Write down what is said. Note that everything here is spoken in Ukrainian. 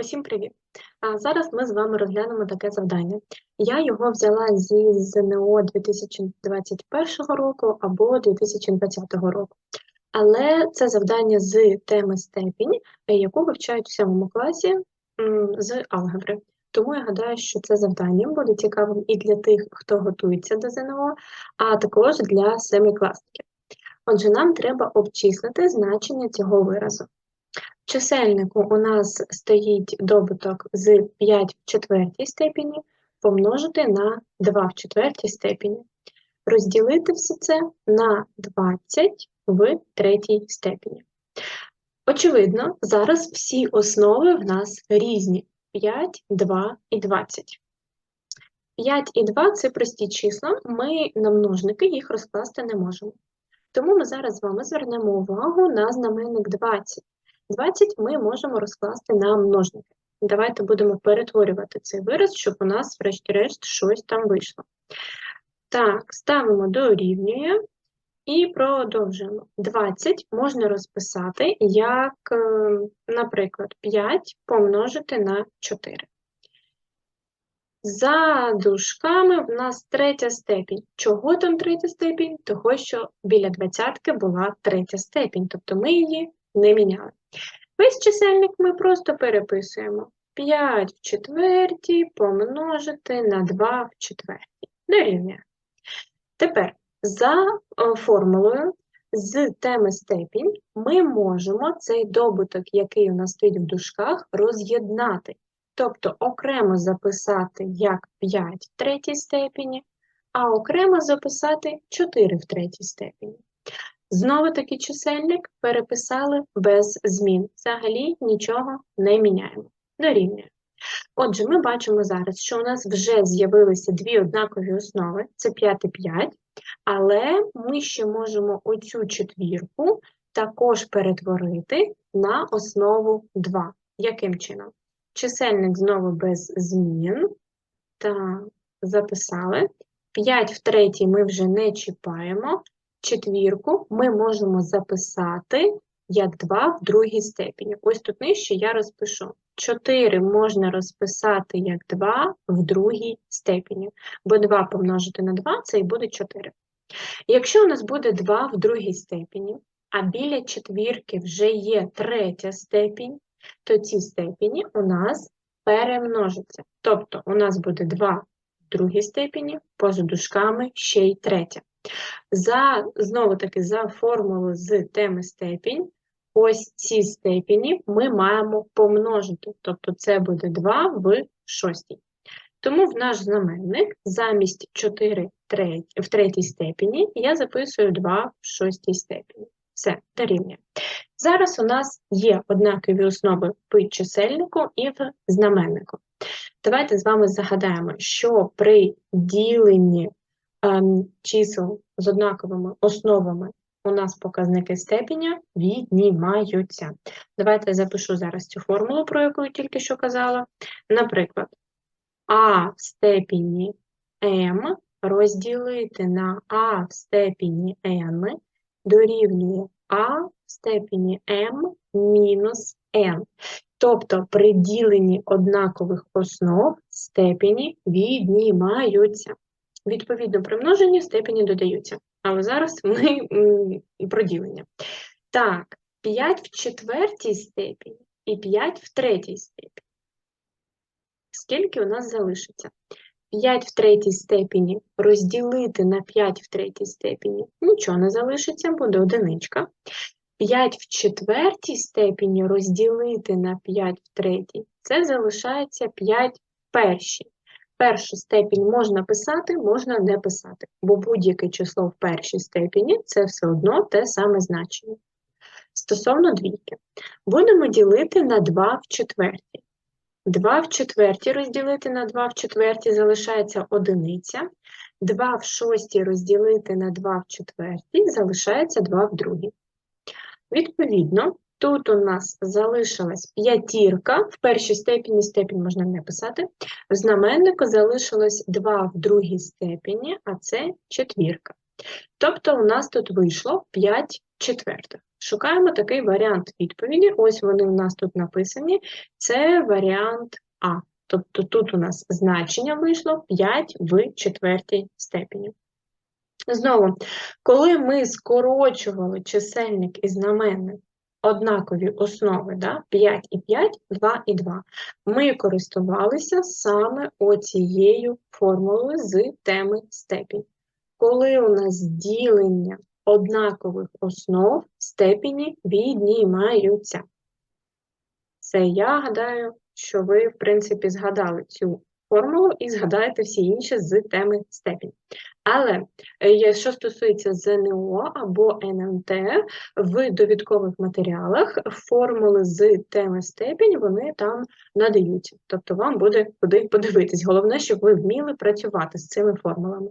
Усім привіт! Зараз ми з вами розглянемо таке завдання. Я його взяла зі ЗНО 2021 року або 2020 року. Але це завдання з теми степінь, яку вивчають у 7 класі з алгебри. Тому я гадаю, що це завдання буде цікавим і для тих, хто готується до ЗНО, а також для семикласників. Отже, нам треба обчислити значення цього виразу. Чисельнику у нас стоїть добуток з 5 в четвертій степені помножити на 2 в четвертій степені. Розділити все це на 20 в третій степені. Очевидно, зараз всі основи в нас різні: 5, 2 і 20. 5 і 2 це прості числа, ми на множники їх розкласти не можемо. Тому ми зараз з вами звернемо увагу на знаменник 20. 20 ми можемо розкласти на множники. Давайте будемо перетворювати цей вираз, щоб у нас, врешті-решт, щось там вийшло. Так, ставимо дорівнює і продовжуємо. 20 можна розписати як, е, наприклад, 5 помножити на 4. За дужками в нас третя степінь. Чого там третя степінь? Того, що біля двадцятки була третя степінь, тобто ми її не міняли. Весь чисельник ми просто переписуємо. 5 в четвертій помножити на 2 в четвертій. Дорівнює. Тепер за формулою з теми степінь ми можемо цей добуток, який у нас стоїть в дужках, роз'єднати. Тобто окремо записати як 5 в третій степені, а окремо записати 4 в третій степені. Знову таки чисельник переписали без змін. Взагалі нічого не міняємо. Дорівнює. Отже, ми бачимо зараз, що у нас вже з'явилися дві однакові основи, це 5 і 5, але ми ще можемо оцю четвірку також перетворити на основу 2. Яким чином? Чисельник знову без змін. Так, записали. 5 в третій ми вже не чіпаємо. Четвірку ми можемо записати як 2 в другій степені. Ось тут нижче я розпишу. 4 можна розписати як 2 в другій степені, бо 2 помножити на 2 це і буде 4. Якщо у нас буде 2 в другій степені, а біля четвірки вже є третя степінь, то ці степені у нас перемножаться. Тобто у нас буде 2 в другій степені, поза дужками ще й третя. За, знову таки, за формулою з теми степінь, ось ці степені ми маємо помножити, тобто це буде 2 в шостій. Тому в наш знаменник замість 4 в третій степені я записую 2 в шостій степені. Все, дорівнює. Зараз у нас є однакові основи в чисельнику і в знаменнику. Давайте з вами загадаємо, що при діленні чисел з однаковими основами у нас показники степеня віднімаються. Давайте я запишу зараз цю формулу, про яку я тільки що казала. Наприклад, а в степені m розділити на а в степені n дорівнює а в степені m мінус n. Тобто при діленні однакових основ степені віднімаються. Відповідно, при множенні степені додаються. Але зараз ми про ділення. Так, 5 в четвертій степені і 5 в третій степені. Скільки у нас залишиться? 5 в третій степені розділити на 5 в третій степені нічого не залишиться, буде одиничка. 5 в четвертій степені розділити на 5 в третій це залишається 5 в першій. Першу степінь можна писати, можна не писати, бо будь-яке число в першій степені це все одно те саме значення. Стосовно двійки, будемо ділити на 2 в четвертій. 2 в четвертій розділити на 2 в четвертій залишається одиниця. 2 в шостій розділити на 2 в четвертій залишається 2 в другій. Відповідно, Тут у нас залишилась п'ятірка, в першій степені степінь можна не писати. В знаменнику залишилось 2 в другій степені, а це четвірка. Тобто у нас тут вийшло 5 четвертих. шукаємо такий варіант відповіді. Ось вони у нас тут написані. Це варіант А. Тобто тут у нас значення вийшло 5 в четвертій степені. Знову, коли ми скорочували чисельник і знаменник однакові основи, да, 5 і 5, 2 і 2, ми користувалися саме оцією формулою з теми степінь. Коли у нас ділення однакових основ, степені віднімаються. Це я гадаю, що ви, в принципі, згадали цю формулу і згадаєте всі інші з теми степінь. Але е, що стосується ЗНО або НМТ, в довідкових матеріалах формули з теми степінь вони там надаються. Тобто вам буде куди подивитись. Головне, щоб ви вміли працювати з цими формулами.